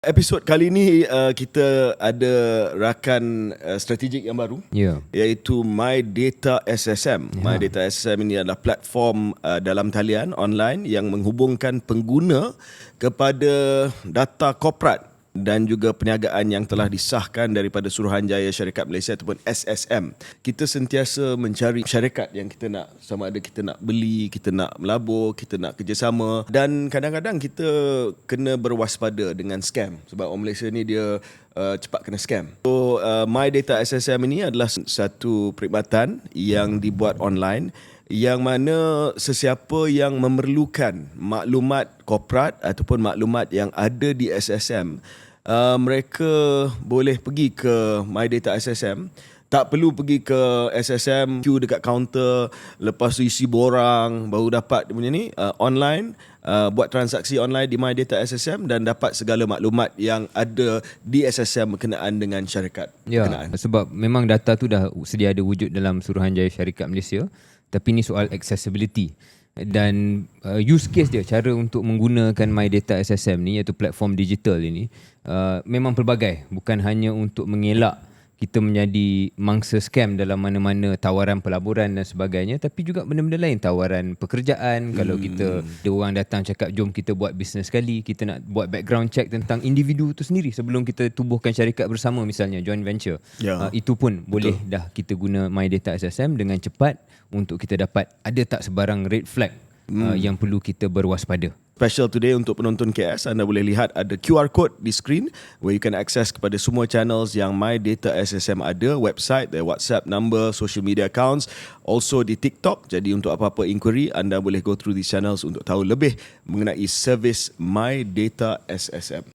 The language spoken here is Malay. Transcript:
Episod kali ini uh, kita ada rakan uh, strategik yang baru Ya. iaitu My Data SSM. Ya. My Data SSM ini adalah platform uh, dalam talian online yang menghubungkan pengguna kepada data korporat dan juga perniagaan yang telah disahkan daripada Suruhanjaya Syarikat Malaysia ataupun SSM. Kita sentiasa mencari syarikat yang kita nak sama ada kita nak beli, kita nak melabur, kita nak kerjasama dan kadang-kadang kita kena berwaspada dengan scam sebab orang Malaysia ni dia uh, cepat kena scam. So uh, My Data SSM ini adalah satu perkhidmatan yang dibuat online yang mana sesiapa yang memerlukan maklumat korporat ataupun maklumat yang ada di SSM uh, mereka boleh pergi ke My Data SSM tak perlu pergi ke SSM queue dekat kaunter lepas tu isi borang baru dapat dia punya ni uh, online uh, buat transaksi online di My Data SSM dan dapat segala maklumat yang ada di SSM berkenaan dengan syarikat Ya, berkenaan. sebab memang data tu dah sedia ada wujud dalam Suruhanjaya Syarikat Malaysia. Tapi ni soal accessibility dan uh, use case dia cara untuk menggunakan My Data SSM ni iaitu platform digital ini uh, memang pelbagai. Bukan hanya untuk mengelak kita menjadi mangsa scam dalam mana-mana tawaran pelaburan dan sebagainya tapi juga benda-benda lain tawaran pekerjaan hmm. kalau kita ada orang datang cakap jom kita buat bisnes sekali kita nak buat background check tentang individu tu sendiri sebelum kita tubuhkan syarikat bersama misalnya joint venture Ya. uh, itu pun boleh dah kita guna My Data SSM dengan cepat untuk kita dapat ada tak sebarang red flag hmm. uh, yang perlu kita berwaspada Special today untuk penonton KS anda boleh lihat ada QR code di screen where you can access kepada semua channels yang My Data SSM ada, website, their WhatsApp number, social media accounts, also di TikTok. Jadi untuk apa-apa inquiry anda boleh go through these channels untuk tahu lebih mengenai servis My Data SSM.